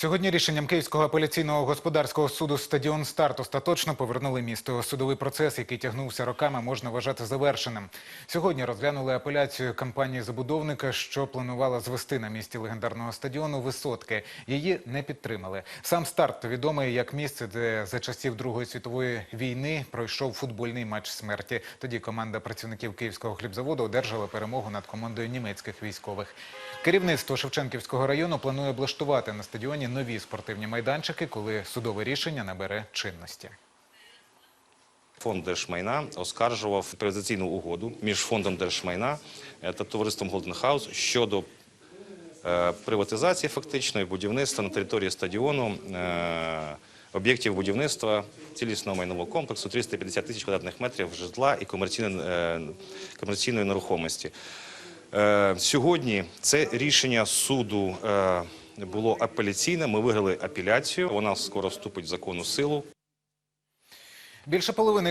Сьогодні рішенням Київського апеляційного господарського суду стадіон «Старт» остаточно повернули місто. Судовий процес, який тягнувся роками, можна вважати завершеним. Сьогодні розглянули апеляцію компанії забудовника, що планувала звести на місці легендарного стадіону висотки. Її не підтримали. Сам «Старт» відомий як місце, де за часів Другої світової війни пройшов футбольний матч смерті. Тоді команда працівників Київського хлібзаводу одержала перемогу над командою німецьких військових. Керівництво Шевченківського району планує облаштувати на стадіоні нові спортивні майданчики, коли судове рішення набере чинності. Фонд держмайна оскаржував приватизаційну угоду між фондом держмайна е, та товариством Голден Хаус щодо е, приватизації фактично і будівництва на території стадіону е, об'єктів будівництва цілісного майнового комплексу 350 тисяч квадратних метрів житла і комерційної, нерухомості. Сьогодні це рішення суду було апеляційне. Ми виграли апеляцію. Вона скоро вступить в законну силу. Більше половини